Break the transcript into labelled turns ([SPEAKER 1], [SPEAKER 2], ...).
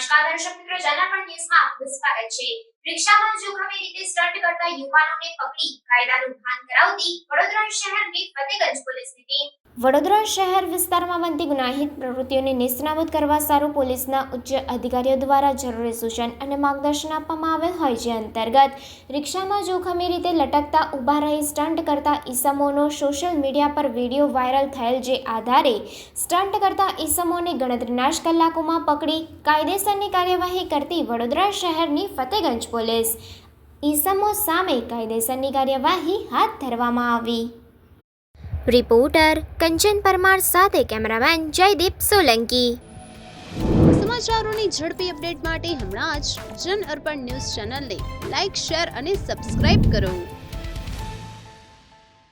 [SPEAKER 1] નમસ્કાર દર્શક મિત્રો જનાર્પણ ન્યૂઝમાં આપનું સ્વાગત છે. રિક્ષામાં જોખમી રીતે સ્ટન્ટ કરતા યુવાનોને પકડી કાયદાનું ભાન કરાવતી વડોદરા શહેરની ફતેગંજ પોલીસની ટીમ વડોદરા શહેર વિસ્તારમાં બનતી ગુનાહિત પ્રવૃત્તિઓને નિષ્ણાબૂદ કરવા સારું પોલીસના ઉચ્ચ અધિકારીઓ દ્વારા જરૂરી સૂચન અને માર્ગદર્શન આપવામાં આવેલ હોય જે અંતર્ગત રિક્ષામાં જોખમી રીતે લટકતા, ઊભા રહી સ્ટન્ટ કરતા ઈસમોનો સોશિયલ મીડિયા પર વીડિયો વાયરલ થયેલ જે આધારે સ્ટન્ટ કરતા ઈસમોને ગણતરીના જ કલાકોમાં પકડી કાયદેસરની કાર્યવાહી કરતી વડોદરા શહેરની ફતેગંજ પોલીસ. ઈસમો સામે કાયદેસરની કાર્યવાહી હાથ ધરવામાં આવી. રિપોર્ટર કંચન પરમાર સાથે કેમેરામેન જયદીપ સોલંકી.
[SPEAKER 2] સમાચારોની ઝડપી અપડેટ માટે હમણાં જ જન અર્પણ ન્યૂઝ ચેનલને લાઇક શેર અને સબસ્ક્રાઇબ કરો.